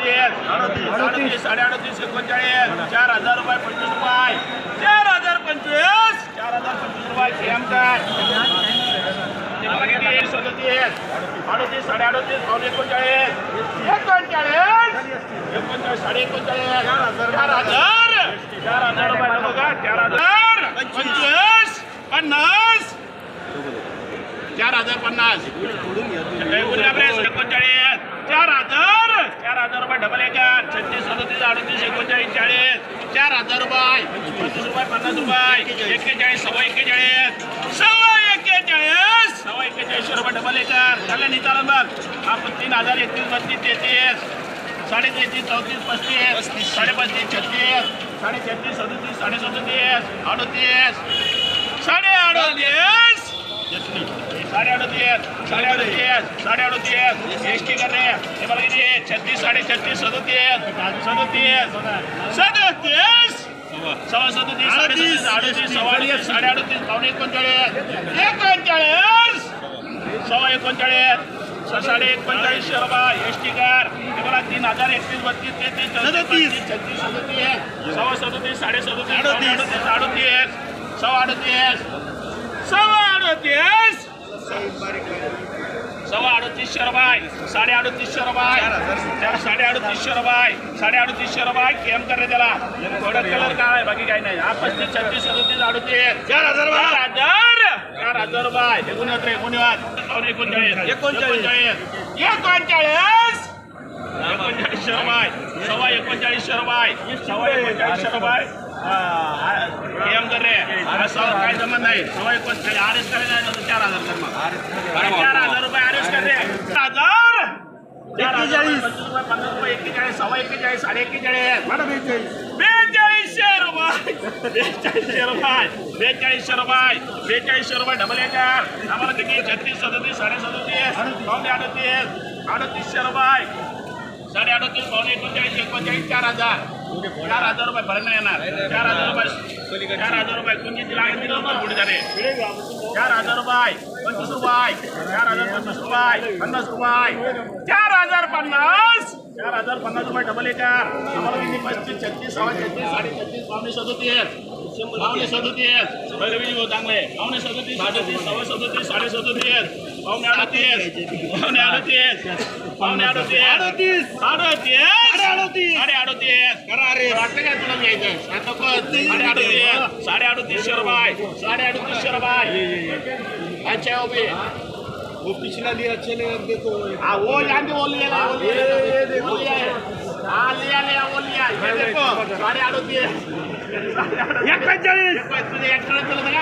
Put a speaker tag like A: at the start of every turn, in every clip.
A: अडतीस अडतीस साडे अडतीस एकोणचाळीस चार हजार रुपये पंचवीस रुपये. चार हजार पंचवीस. चार हजार पंचवीस रुपये केम सदतीस अडतीस साडे अडतीस पावणे एकोणचाळीस. एकोणचाळीस एकोणचाळीस साडे एकोणचाळीस चार हजार. चार हजार रुपये नको का? चार हजार. पंचवीस पन्नास. चार हजार पन्नास. एकोणचाळीस. चार हजार. चार हजार रुपये डबल एकर छत्तीस सदतीस अडतीस एकोणचाळीस चाळीस. चार हजार रुपये. पंचवीस रुपये पन्नास रुपये. एक्केचाळीस सव्वा एक्केचाळीस. सव्वा एक्केचाळीस. सव्वा एक्केचाळीसशे रुपये डबल एकर चालेल नाही चालेल बघ. आपण तीन हजार एकतीस बत्तीस तेहतीस. साडे तेहतीस चौतीस पस्तीस. साडे पस्तीस छत्तीस. साडे छत्तीस सदतीस साडे सदतीस अडतीस. साडे अडतीस. साडे अडतीस साडे अडतीस साडे अडतीस एस टी करणे हे बघा किती? छत्तीस साडे छत्तीस सदतीस सदतीस सदतीस सव्वा सदतीस अडतीस अडतीस सव्वा साडे अडतीस पावणे एकोणचाळीस एकोणचाळीस सव्वा एकोणचाळीस साडे एकोणचाळीसशे रुपये एस टी कार हे बघा तीन हजार एकतीस बत्तीस तेहतीस चौतीस पस्तीस, छत्तीस सदतीस सव्वा सदतीस साडे सदतीस अडतीस अडतीस सव्वा अडतीस सव्वा अडतीस सव्वा अडतीसशे रुपये साडे अडतीसशे रुपये साडे अडतीसशे रुपये साडे अडतीसशे रुपये. केम करे त्याला. थोडं कलर काय आहे, बाकी काही नाही. हा पस्तीस छत्तीस सदतीस अडतीस. चार हजार चार हजार? चार हजार रुपये. एकोणीस रे एकोणीस एकोणचाळीस. एकोणचाळीस. एकोणचाळीस. एकोणचाळीसशे रुपये. सव्वा एकोणचाळीसशे रुपये. सव्वा एकोणचाळीसशे रुपये. केम कर रे. सव्वा काय जमत नाही सव्वा एकोणचाळीस आरेस करायला नाही तर चार हजार कर मग. चार हजार रुपये आरेस कर रे. हजार? हजार रुपये, पन्नास रुपये एक्केचाळीस सव्वा एक्केचाळीस साडे एक्केचाळीस बेचाळीसशे रुपये. बेचाळीसशे रुपये. बेचाळीसशे रुपये. बेचाळीसशे रुपये डबल एकर आम्हाला किती? छत्तीस सदतीस साडे सदतीस पावणे अडतीस. अडतीसशे रुपये. साडे अडतीस पावणे एकोणचाळीस एकोणचाळीस चार हजार. चार हजार रुपये भरण येणार. चार हजार रुपये चार हजार रुपये कोणती लागेल पुढे झाले. चार हजार रुपये पंचवीस रुपये चार हजार पंचवीस रुपये पन्नास रुपये चार हजार पन्नास. चार हजार पन्नास रुपये डबल एकर आम्हाला पस्तीस छत्तीस सव्वा छत्तीस साडे छत्तीस पावणे सदतीस पावणे सदतीस भैरवी हो चांगले पावणे सदतीस. सदतीस. सव्वा सदतीस साडे सदतीस पावणे अडतीस पावणे अडतीस पावणे अडतीस अडतीस. अडतीस अडतीस. साडे अडतीस करा रे. वाटतं काय तुला घ्यायचं? साडे अडतीस साडे अडतीसशे रुपये साडे अडतीसशे रुपये अच्छा उभे
B: वो पिछला लिया चले अब देखो.
A: हाँ वो पे वो लिया वो लिया है लिया लिया वो लिया ये देखो. साढ़े अडतीस एकोणचाळीस तुझे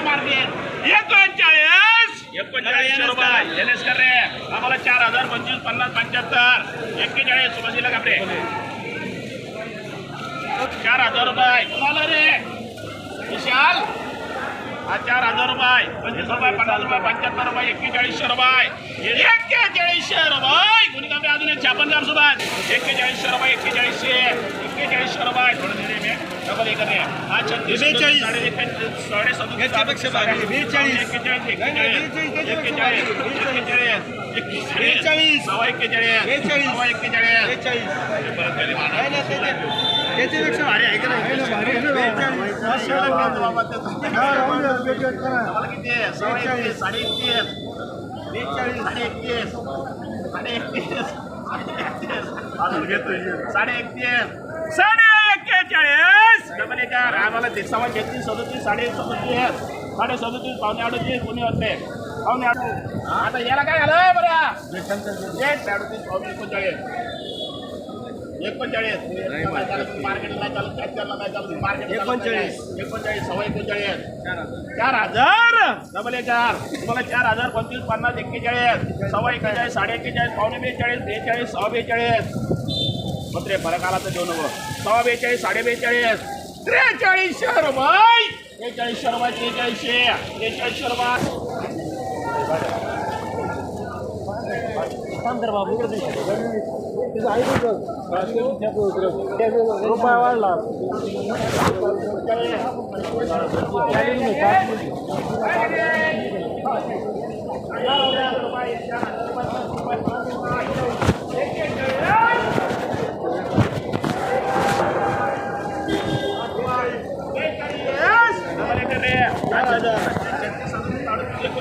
A: मार्केट एकोणचाळीस. एकोणचाळीस रुपये. एन एस कर रे आम्हाला चार हजार पंचवीस पन्नास पंच्याहत्तर. एक्केचाळीस सुभाषीला कापडे चार हजार रुपये. तुम्हाला रे? विशाल? हा चार हजार रुपये. पंचवीस रुपये पन्नास रुपये पंच्याहत्तर रुपये एक्केचाळीसशे रुपये. एक्केचाळीसशे रुपये. कोणी कमी अजून एक छापन ग्राम सोबत एक्केचाळीसशे रुपये एक्केचाळीसशे एक्केचाळीसशे रुपये. डबल एक हा छत्तीस
B: बेचाळीस.
A: साडे.
B: बेचाळीस. बेचाळीस. बेचाळीस. बेचाळीस. त्याच्यापेक्षा भारी आहे का नाही?
A: एकतीस, साडे एकतीस, साडे एकतीस, साडे एकतीस, साडे एकतीस. साडे एकतीस, साडे एक्केचाळीस डबल एकार आम्हाला ते सव्वा छत्तीस सदतीस साडे सदतीस साडे सदतीस पावणे अडतीस कोणी होते? पावणे अडतीस. आता याला काय झालं? बरं. एक पावणे एकोणचाळीस. एकोणचाळीस. मार्केटला नाही. मार्केट
B: एकोणचाळीस.
A: एकोणचाळीस सव्वा एकोणचाळीस. चार हजार. डबल एक. चार तुम्हाला चार हजार पंचवीस पन्नास एक्केचाळीस. सव्वा एक्केचाळीस साडे एक्केचाळीस पावणे बेचाळीस बेचाळीस सव्वा बेचाळीस. पत्रे फरक आला तर देऊ नको. सव्वा बेचाळीस साडे बेचाळीस त्रेचाळीसशे रुपये त्रेचाळीसशे रुपये त्रेचाळीसशे त्रेचाळीसशे रुपये
B: रुपया वाढला.
A: तीन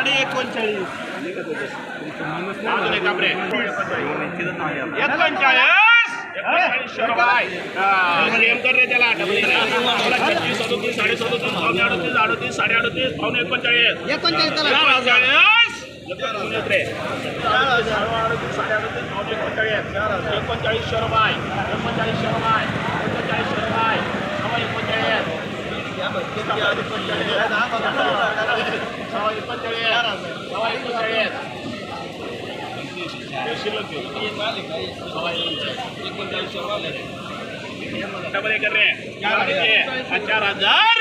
B: साडे एकोणचाळीस
A: अजून एक आपले. एकोणचाळीस. त्याला डबल छत्तीस सदोतीस साडे सदोतीस पावणे अडतीस अडतीस साडे अडतीस पावणे एकोणचाळीस.
B: एकोणचाळीस
A: एकोणचाळीस. पावणे एकोणचाळीस सव्वा एकोणचाळीस. सव्वा एकोणचाळीस. चार हजार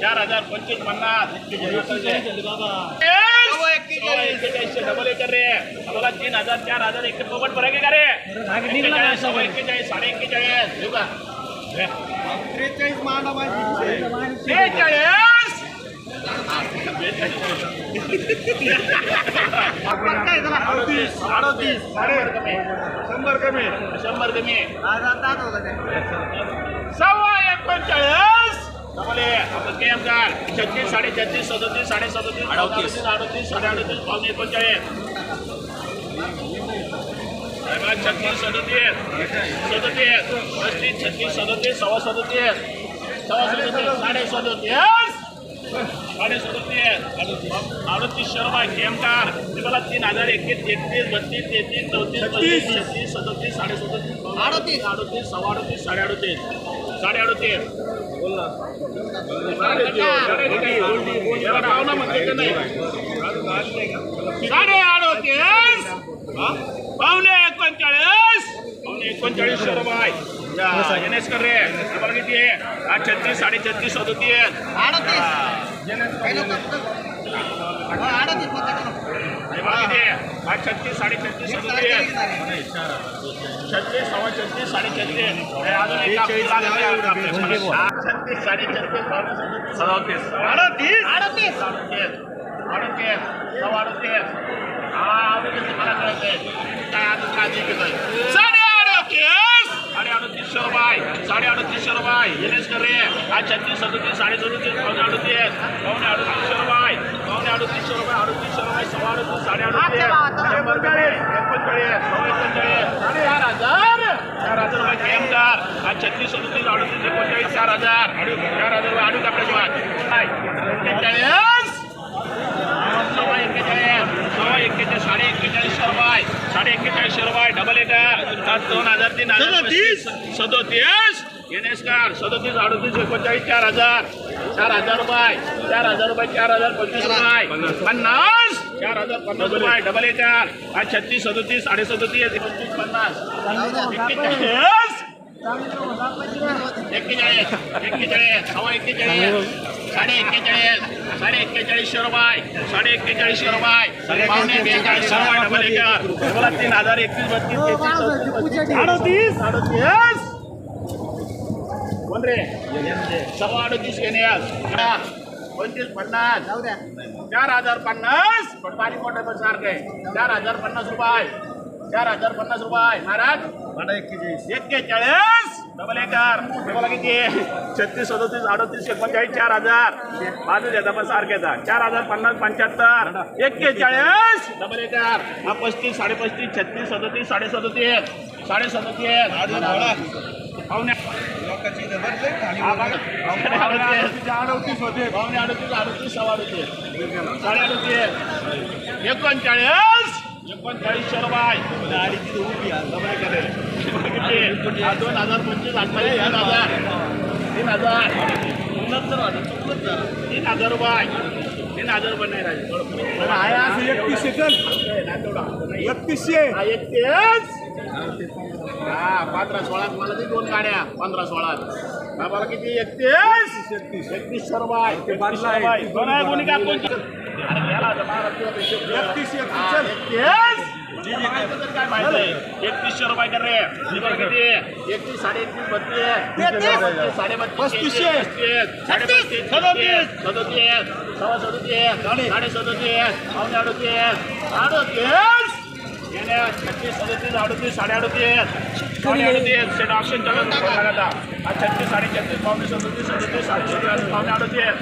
A: चार हजार पंचवीस पन्नास डबल एकर रे मला तीन हजार चार हजार एक पोपट आहे का रे एक्केचाळीस, साडे एक्केचाळीस
B: त्रेचाळीस मांडा माझी
A: बेचाळीस अडतीस अडतीस साडे कमी शंभर कमी शंभर कमी सव्वा एकोणचाळीस आमदार छत्तीस साडे छत्तीस सदतीस साडे सदतीस अडतीस अडतीस साडे अडतीस पावणे एकोणचाळीस छत्तीस सदतीस सदतीस पस्तीस छत्तीस सदतीस सव्वा सदतीस सव्वा सदतीस साडे सदतीस. साडे सदतीस अडतीसशे रुपये केम कार मला तीन हजार एकतीस एकतीस बत्तीस तेहतीस चौतीस पस्तीस छत्तीस. सदतीस साडे सदतीस अडतीस अडतीस. सव्वा अडतीस साडे अडतीस साडे अडतीस पाहुणा म्हणते का नाही साडे अडतीस पावणे एकोणचाळीस. पावणे एकोणचाळीसशे रुपये एन एस कर रे तुम्हाला किती आहे हा। छत्तीस साडे छत्तीस सदतीस हे। आहे हा। छत्तीस साडे छत्तीस सदतीस छत्तीस सव्वा छत्तीस साडे छत्तीस हे। अजून एक आहे. हा, छत्तीस साडे छत्तीस सदतीस अडतीस। अडतीस? अडतीस। अडतीस सव्वा अडतीस हा। अडतीस मला कळतंय काय अजून काय अडतीस साडे अडतीसशे रुपये. साडे अडतीसशे रुपये. एनएस कर हा छत्तीस सदतीस साडे सदतीस पावणे अडतीस पावणे अडतीसशे रुपये. पावणे अडतीसशे रुपये अडतीसशे रुपये सव्वा अडतीस साडे अडतीस शंभर एकोणचाळीस एकोणचाळीस सव्वा एकोणचाळीस चार हजार. चार हजार रुपये केम कार हा छत्तीस सदतीस अडतीस एकोणचाळीस चार हजार. चार हजार रुपये अडून आपल्या सव्वा एक्केचाळीस एक्केचाळीस साडे एक्केचाळीसशे रुपये साडे एक्केचाळीसशे रुपये डबल एकर दोन हजार तीन हजार
B: सदोतीस.
A: पस्तीस, सदोतीस. अडतीस एकोणचाळीस चार हजार. चार हजार रुपये. चार हजार रुपये चार हजार पंचवीस रुपये. पन्नास. चार हजार पन्नास रुपये डबल एकर हा छत्तीस सदोतीस साडे सदोतीस एकोणतीस पन्नास. एक्केचाळीस एक्केचाळीस एक्केचाळीस सव्वा एक्केचाळीस साडे एक्केचाळीस साडे एक्केचाळीसशे रुपये. साडे एक्केचाळीसशे रुपये. पावणे बेचाळीस रुपये डबल एकर. मला तीन हजार एकतीस बत्तीस तेहतीस चौतीस, अडतीस अडतीस कोण रे? सव्वा अडतीस येण्यास पंचवीस पन्नास. चार हजार पन्नास. पण बारीक मोठं पण सारखं आहे. चार हजार पन्नास रुपये चार हजार पन्नास रुपये महाराज
B: एक्केचाळीस.
A: एक्केचाळीस डबल एकर डबल किती छत्तीस सदतीस अडतीस एकोणचाळीस चार हजार. बाजू देता पण सारखेचा चार हजार पन्नास पंच्याहत्तर. एक्केचाळीस. Double acre. हा पस्तीस साडेपस्तीस छत्तीस सदतीस साडे सदतीस साडे सदतीस पावणे
B: लोकांची जबरदस्त खाली
A: अडतीस.
B: अडवतीस होते
A: पाहुणे अडतीस अडतीस सव्वा अडतीस. साडे अडतीस. एकोणचाळीस. दोन हजार पंचवीस अठ्ठावीस तीन हजार तीन हजार तीन हजार रुपये तीन हजार रुपये नाही राहिले
B: एकतीस एकतीसशे
A: हा एकतीस हा पंधरा सोळा मला ते दोन गाड्या पंधरा सोळा हा किती एकतीस
B: एकतीस
A: एकतीस रुपये
B: आहे.
A: कोणी काय कोणती?
B: एकतीस एकतीस
A: एकतीसशे रुपये कर. रे किती एकतीस साडे एकतीस बत्तीस बत्तीस, साडे बत्तीस साडे पस्तीस सदोतीस. सदोतीस सव्वा सदोतीस साडे सदोतीस पावणे अडोतीस अडोतीस गेले छत्तीस सदोतीस अडोतीस साडे अडोतीस साडे अडोतीस सेट ऑप्शन चालू. आता. छत्तीस साडे छत्तीस पावणे सदोतीस सदोतीस साडे सदोतीस पावणे अडोतीस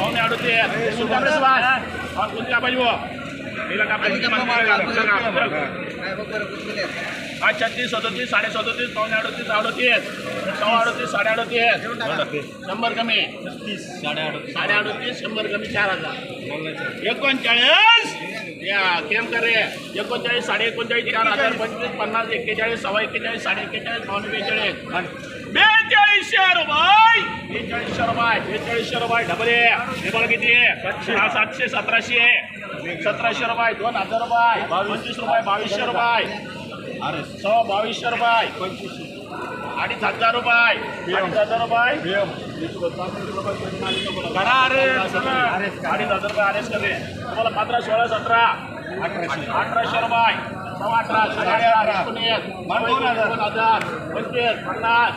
A: पावणे अडोतीस सुद्धा पाहिजे आज छत्तीस सदोतीस साडे सदोतीस पावणे अडोतीस अडोतीस. सव्वा अडोतीस साडे अडोतीस. शंभर कमी. साडे अडोतीस शंभर कमी चार हजार. एकोणचाळीस. या केम कर एकोणचाळीस साडे एकोणचाळीस चार हजार. पंचवीस पन्नास एक्केचाळीस सव्वा एक्केचाळीस साडे एक्केचाळीस पावणे बेचाळीस. बेचाळीसशे रुपये. बेचाळीसशे रुपये. बेचाळीसशे रुपये. डबल आहे हे बघा किती आहे सातशे सतराशे. सतराशे रुपये दोन हजार रुपये पंचवीस रुपये बावीसशे रुपये. सव्वा बावीसशे रुपये. अडीच हजार रुपये. अडीच हजार रुपये. करा अरे. अडीच हजार रुपये अरेस्ट करे. तुम्हाला पंधरा सोळा सतरा. अठराशे. रुपये. सव्वा अठरा साडे अठरा एकोणीस दोन हजार. पंचवीस पन्नास.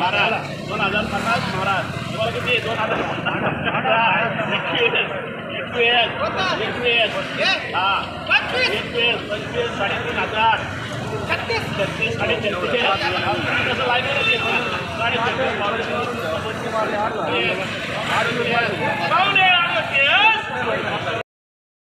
A: बारा. दोन हजार पन्नास बारा तुम्हाला किती? दोन हजार. एकवीस एकवीस एकवीस हा एकवीस पंचवीस साडेतीन हजार छत्तीस साडे छत्तीस कसं लागेल साडे छत्तीस पावणे अडतीस.